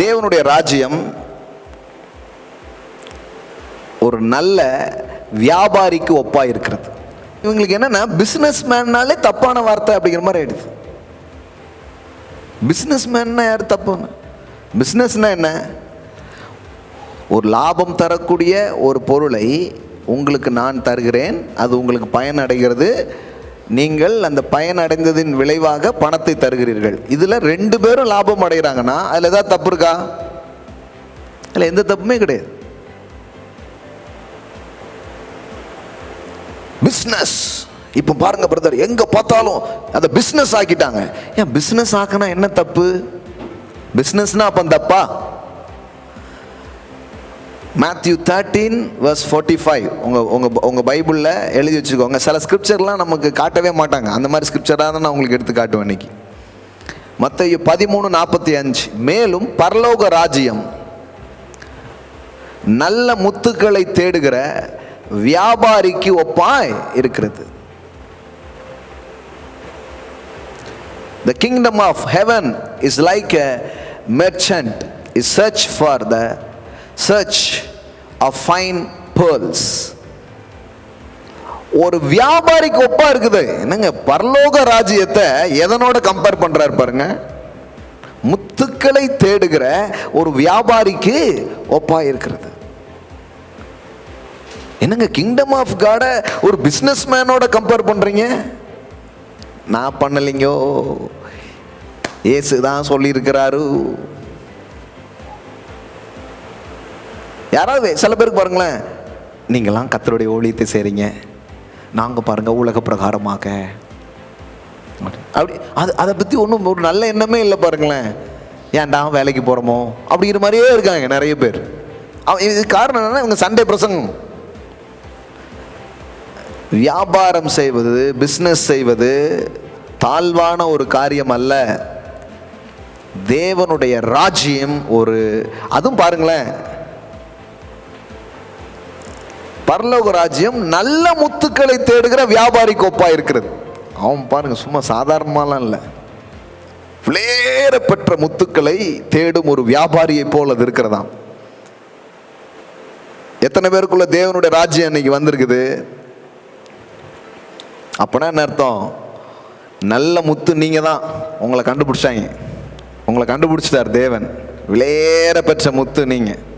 தேவனுடைய ராஜ்யம் ஒரு நல்ல வியாபாரிக்கு ஒப்பா இருக்கிறது இவங்களுக்கு என்னன்னா பிஸ்னஸ் மேன்னாலே தப்பான வார்த்தை அப்படிங்கிற மாதிரி ஆயிடுது. பிஸ்னஸ் மேன்னா யார் தப்புன்னு பிஸ்னஸ்னால் என்ன? ஒரு லாபம் தரக்கூடிய ஒரு பொருளை உங்களுக்கு நான் தருகிறேன் அது உங்களுக்கு பயன் அடைகிறது நீங்கள் அந்த பயன் அடைந்ததின் விளைவாக பணத்தை தருகிறீர்கள். இதில் ரெண்டு பேரும் லாபம் அடைகிறாங்கன்னா அதில் ஏதாவது தப்பு இருக்கா? அதில் எந்த தப்புமே கிடையாது. பிஸ்னஸ் இப்போ பாருங்க பிரதர் எங்க பார்த்தாலும் அதை பிஸ்னஸ் ஆக்கிட்டாங்க. ஏன் பிஸ்னஸ் ஆக்கினா என்ன தப்பு? பிஸ்னஸ்னா அப்போ தப்பா? Matthew thirteen verse forty five உங்கள் உங்கள் உங்கள் பைபிளில் எழுதி வச்சுக்கோங்க சில ஸ்கிரிப்சர்லாம் நமக்கு காட்டவே மாட்டாங்க. அந்த மாதிரி ஸ்கிரிப்சராக தான் நான் உங்களுக்கு எடுத்து காட்டுவேன் இன்னைக்கு. மற்ற பதிமூணு நாற்பத்தி அஞ்சு. மேலும் பரலோக ராஜ்யம். நல்ல முத்துக்களை தேடுகிற வியாபாரிக்கு ஒப்பாய் இருக்கிறது. The kingdom of heaven is like a merchant is search for the search a fine pearls ஒரு வியாபாரிக்கு ஒப்பா இருக்குது. என்னங்க பரலோக ராஜ்யத்தை எதனோட கம்பேர் பண்றாரு பாருங்க. முத்துக்களை தேடுகிற ஒரு வியாபாரிக்கு ஒப்பா இருக்கிறது. என்னங்க கிங்டம் ஆஃப் காடை ஒரு பிஸ்னஸ் மேனோட கம்பேர் பண்றீங்க? நான் பண்ணலைங்கோ. ஏசு தான் சொல்லியிருக்கிறாரு. யாராவது சில பேருக்கு பாருங்களேன் நீங்களாம் கத்தருடைய ஊழியத்தை செய்கிறீங்க நாங்கள் பாருங்கள் உலக பிரகாரமாக. அப்படி அது அதை பற்றி ஒன்றும் ஒரு நல்ல எண்ணமே இல்லை பாருங்களேன். ஏன்டா வேலைக்கு போகிறோமோ அப்படிங்கிற மாதிரியே இருக்காங்க நிறைய பேர். அவன் இது காரணம் என்னென்னா இவங்க சண்டே பிரசங்கம். வியாபாரம் செய்வது பிஸ்னஸ் செய்வது தாழ்வான ஒரு காரியம் அல்ல. தேவனுடைய ராஜ்யம் ஒரு அதுவும் பாருங்களேன் பரலோக ராஜ்யம் நல்ல முத்துக்களை தேடுகிற வியாபாரி கோப்பா இருக்கிறது. அவன் பாருங்க சும்மா சாதாரணமாலாம் இல்லை. விளையேற பெற்ற முத்துக்களை தேடும் ஒரு வியாபாரியை போல் அது இருக்கிறதாம். எத்தனை பேருக்குள்ள தேவனுடைய ராஜ்யம் இன்னைக்கு வந்திருக்குது? அப்பனா என்ன அர்த்தம்? நல்ல முத்து நீங்க தான் உங்களை கண்டுபிடிச்சாங்க. உங்களை கண்டுபிடிச்சிட்டார் தேவன். விளையேற பெற்ற முத்து நீங்கள்